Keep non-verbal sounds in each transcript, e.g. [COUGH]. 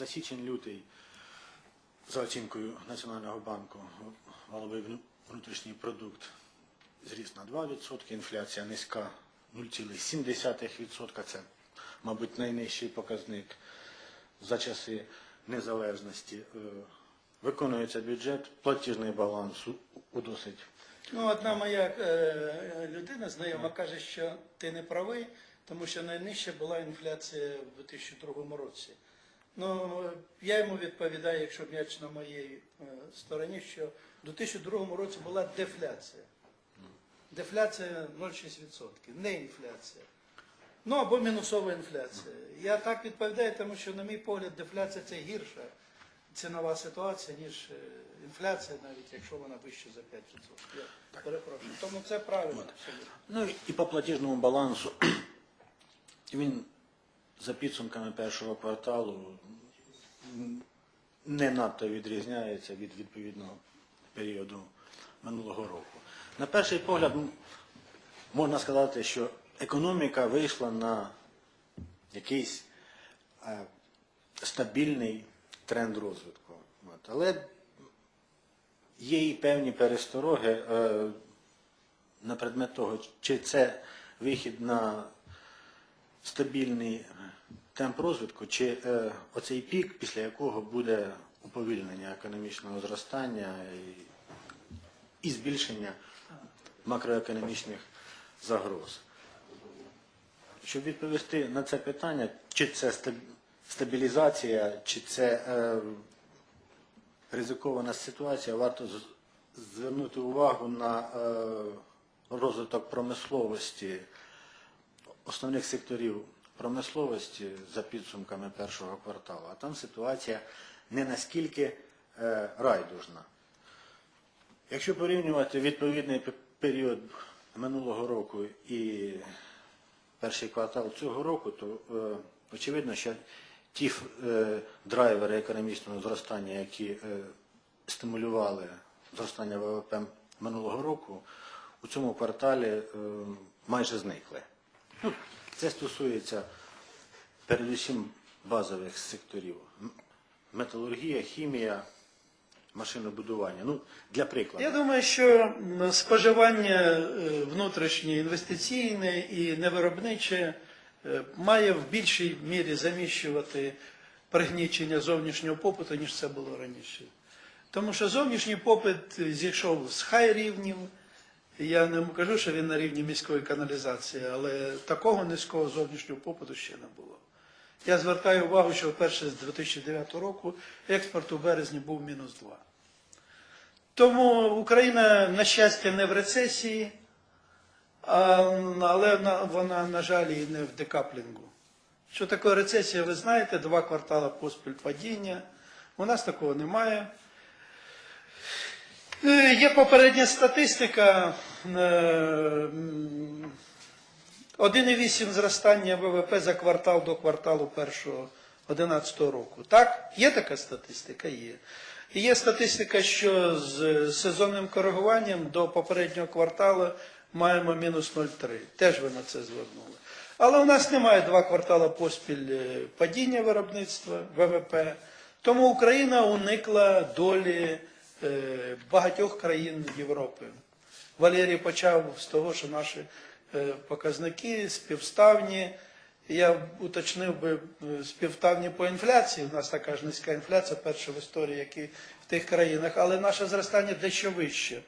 За січень-лютий, за оцінкою Національного банку, валовий внутрішній продукт зріс на 2%, інфляція низька 0,7%. Це, мабуть, найнижчий показник за часи незалежності. Е, Виконується бюджет, платіжний баланс у- у досить Ну, одна моя е, людина знайома каже, що ти не правий, тому що найнижча була інфляція в 2002 році. Ну, я йому відповідаю, якщо м'яч на моїй е, стороні, що в 2002 році була дефляція. Дефляція 0,6%, не інфляція. Ну або мінусова інфляція. Я так відповідаю, тому що, на мій погляд, дефляція це гірша цінова ситуація, ніж е, інфляція, навіть якщо вона вища за 5%. Я перепрошую. Тому це правильно абсолютно. Ну і по платіжному балансу [CLEARS THROAT] він за підсумками першого кварталу не надто відрізняється від відповідного періоду минулого року. На перший погляд можна сказати, що економіка вийшла на якийсь е, стабільний тренд розвитку. Але є і певні перестороги. Е, на предмет того, чи це вихід на стабільний темп розвитку, чи е, оцей пік, після якого буде уповільнення економічного зростання і, і збільшення макроекономічних загроз. Щоб відповісти на це питання, чи це стабілізація, чи це е, ризикована ситуація, варто звернути увагу на е, розвиток промисловості, основних секторів промисловості за підсумками першого кварталу. А там ситуація не наскільки е, райдужна. Якщо порівнювати відповідний період минулого року і перший квартал цього року, то е, очевидно, що ті е, драйвери економічного зростання, які е, стимулювали зростання ВВП минулого року, у цьому кварталі е, майже зникли. Ну, це стосується передусім базових секторів. Металургія, хімія, машинобудування. Ну, для прикладу. Я думаю, що споживання е, внутрішнє інвестиційне і невиробниче е, має в більшій мірі заміщувати пригнічення зовнішнього попиту, ніж це було раніше. Тому що зовнішній попит зійшов з хай рівнів. Я не кажу, що він на рівні міської каналізації, але такого низького зовнішнього попиту ще не було. Я звертаю увагу, що вперше з 2009 року експорт у березні був мінус 2. Тому Україна, на щастя, не в рецесії, але вона, на жаль, і не в декаплінгу. Що таке рецесія, ви знаєте, два квартали поспіль падіння. У нас такого немає. Е, Є попередня статистика. Е, м, 1,8 зростання ВВП за квартал до кварталу першого 11 року. Так? Є така статистика? Є. Є статистика, що з сезонним коригуванням до попереднього кварталу маємо мінус 0,3. Теж ви на це звернули. Але у нас немає два квартали поспіль е, падіння виробництва ВВП. Тому Україна уникла долі е, багатьох країн Європи. Валерій почав з того, що наші е, показники співставні. Я уточнив би е, співставні по інфляції. У нас така ж низька інфляція, перша в історії, як і в тих країнах, але наше зростання дещо вище.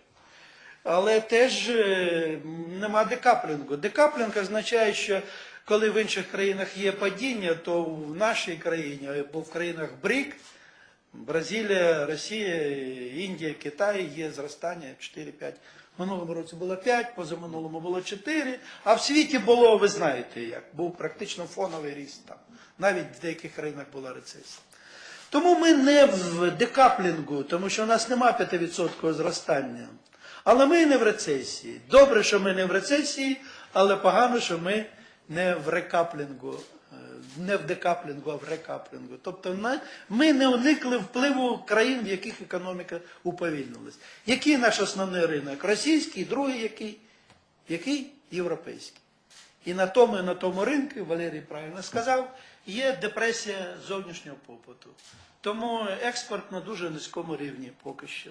Але теж е, нема декаплінгу. Декаплінг означає, що коли в інших країнах є падіння, то в нашій країні або в країнах БРІК, Бразилія, Росія, Індія, Китай є зростання 4-5. Минулому році було 5, позаминулому було 4, а в світі було, ви знаєте як, був практично фоновий ріст там. Навіть в деяких країнах була рецесія. Тому ми не в декаплінгу, тому що у нас нема 5% зростання. Але ми не в рецесії. Добре, що ми не в рецесії, але погано, що ми не в рекаплінгу, не в декаплінгу, а в рекаплінгу. Тобто ми не уникли впливу країн, в яких економіка уповільнилась. Який наш основний ринок? Російський, другий який? Який? Європейський. І на тому, і на тому ринку, Валерій правильно сказав, є депресія зовнішнього попиту. Тому експорт на дуже низькому рівні поки що.